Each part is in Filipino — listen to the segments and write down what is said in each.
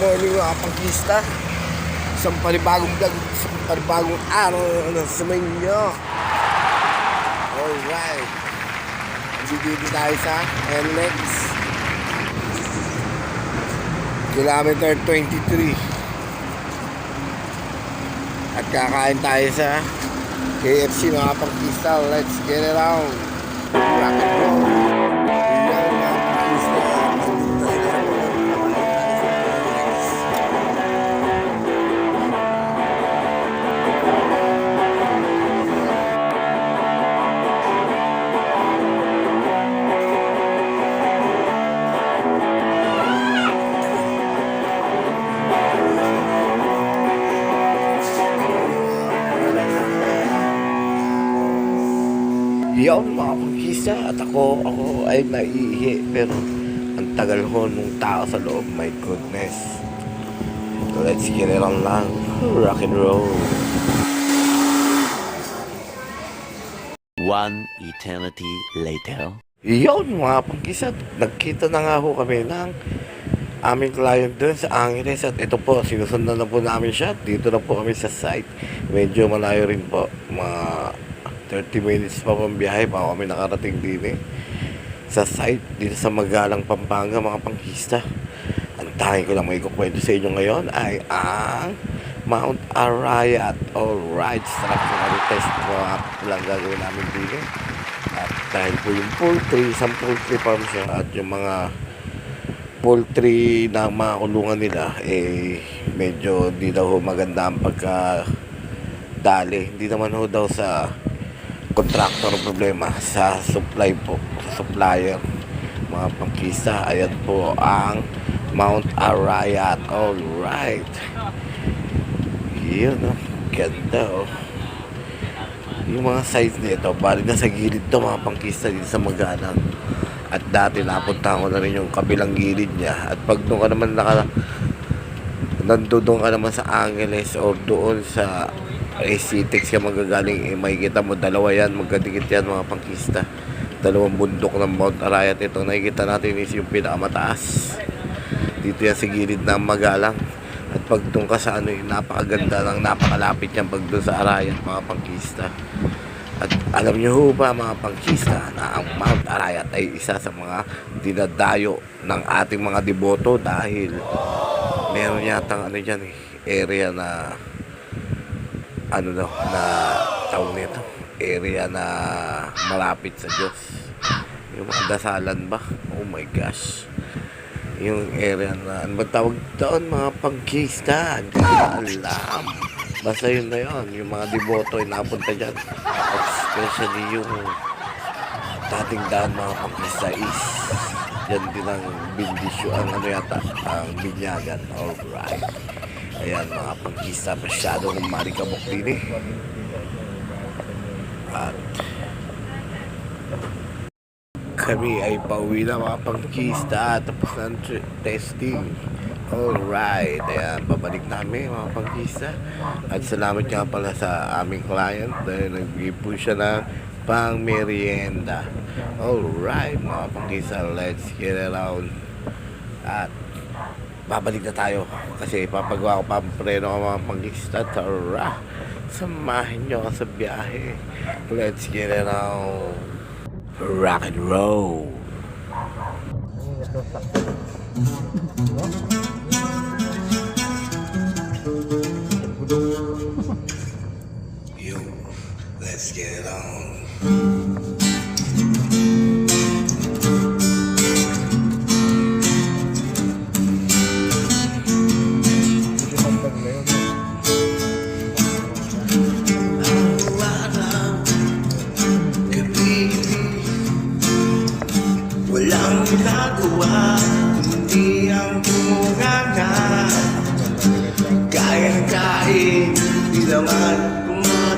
Morning mga pangkista. Isang panibagong vlog, isang panibagong araw na sa inyo. Alright. Dito tayo sa NLEX. Kilometer 23. At kakain tayo sa KFC mga pangkista. Let's get it on. Rock and roll. Yun mga pangkisa at ako, ako ay naiihi pero ang tagal ho nung tao sa loob, my goodness. So let's get it on lang. Rock and roll. One eternity later. Yun mga pangkisa, nagkita na nga ho kami ng aming client dun sa Angeles at ito po, sinusundan na po namin siya. Dito na po kami sa site. Medyo malayo rin po. Mga 30 minutes pa pang biyahe pa kami nakarating din eh. Sa site, dito sa Magalang, Pampanga, mga pangkista. Ang tanging ko lang may kukwento sa inyo ngayon ay ang Mount Arayat. Alright, kami test po lang gagawin namin din eh. At dahil po yung poultry, isang poultry farm siya at yung mga poultry na mga kulungan nila eh medyo di daw maganda ang pagka dali. Hindi naman ho daw sa contractor problema sa supply po, sa supplier mga pangkisa. Ayan po ang Mount Arayat. Alright. Yun oh. Ganda oh. Yung mga size nito, bali na sa gilid to mga pangkista dito sa Magalang. At dati napunta ko na rin yung kabilang gilid niya. At pag doon ka naman naka nandoon ka naman sa Angeles or doon sa Actex ka magagaling, eh, makikita mo dalawa yan, magkadikit yan mga pangkista. Dalawang bundok ng Mount Arayat ito. Nakikita natin is yung pinakamataas. Dito yan sa gilid ng Magalang. At pag doon ka sa ano, yung napakaganda ng napakalapit yan pag doon sa Arayat mga pangkista. At alam niyo ho ba mga pangkista na ang Mount Arayat ay isa sa mga dinadayo ng ating mga deboto dahil meron yata ano dyan eh, area na ano daw na tawag nito area na malapit sa Diyos. Yung mga dasalan ba? Oh my gosh. Yung area na ano ba tawag doon mga ko alam. Basta yun na yun. Yung mga deboto ay napunta dyan. Especially yung dating daan mga pangkista is yan din ang bindisyo ang ano yata ang binyagan. Alright ayan mga pangkista masyado ng marikabok din eh. At kami ay pauwi na mga pangkista tapos na tr- testing. Alright ayan babalik namin mga pangkista at salamat nga pala sa aming client dahil nagbigay po siya ng pang merienda. Alright mga pangkista let's get it on. At babalik na tayo kasi papagawa ko pa ang preno ko mga pangkista tara samahin nyo ako sa biyahe. Let's get it on. Rock and roll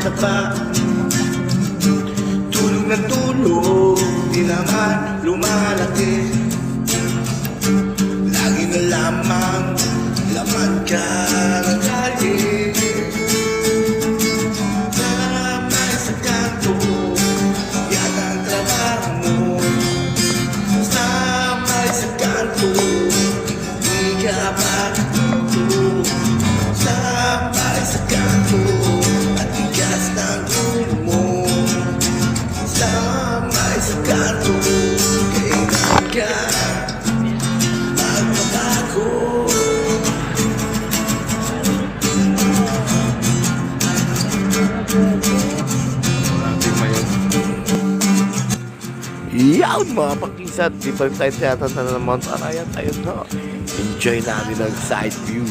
tumatapa Tulog na tulog, di naman lumalaki mga pakisa, different side yata ng Mount Arayat. Ayun no. Enjoy natin ang side view.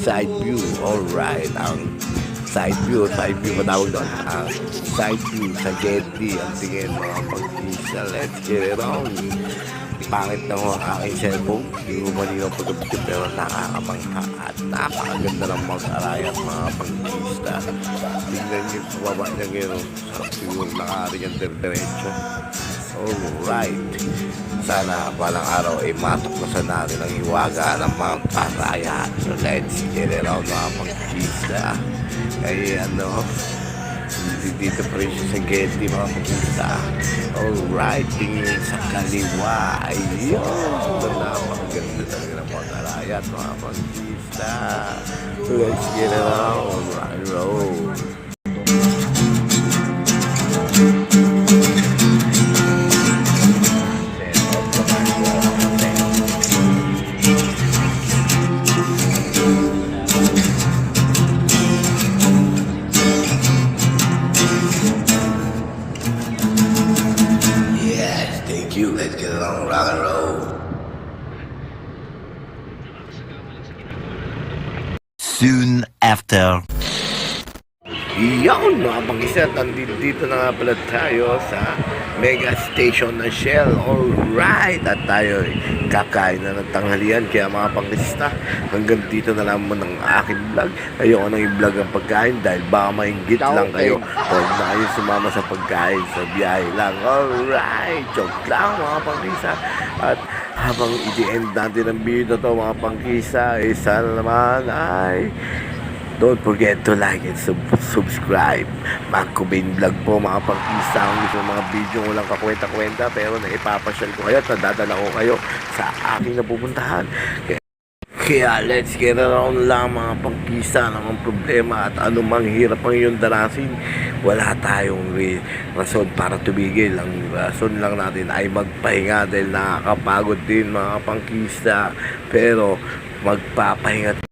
Side view. Alright. Ang side view. Side view ba tawag doon? Ang side view sa Getty. Ang tingin mga pakisa. Let's get it on. Pangit na ho ang aking cellphone. Hindi ko malinaw pagkabit pero nakakamangha at napakaganda ng Mount Arayat mga pangkista. Tingnan niyo sa baba niya ngayon. Siguro nakari yung diretso. Alright. Sana balang araw ay matuklasan natin ang hiwaga ng Mount Arayat. So let's get it on mga pangkista. Ay ano, dito pa rin siya sa Getty mga pagkita. Alright, tingin sa kaliwa. Ayun, napakaganda talaga ng mga karayat mga pagkita. Let's get it on. And roll. Soon after. Yun mga pag-isa, nandito dito na nga pala tayo sa mega station ng Shell. Alright! At tayo ay kakain na ng tanghalian. Kaya mga pangista, hanggang dito na lang mo ng aking vlog. Ayoko nang i-vlog ang pagkain dahil baka maingit lang kayo. Huwag na kayo sumama sa pagkain sa biyahe lang. Alright! Joke lang mga pangista. At habang i-end natin ang video na to mga pangkisa, eh sana naman ay Don't forget to like and sub- subscribe. Marco Bain Vlog po mga pangkisa. Ang gusto mga video ko lang kakwenta-kwenta pero naipapasyal ko kayo at nadadala ko kayo sa aking napupuntahan. Kaya, kaya let's get around lang mga pangkisa ng mga problema at anumang hirap ang iyong darasin. Wala tayong re- rason para tumigil. Ang rason lang natin ay magpahinga dahil nakakapagod din mga pangkisa. Pero magpapahinga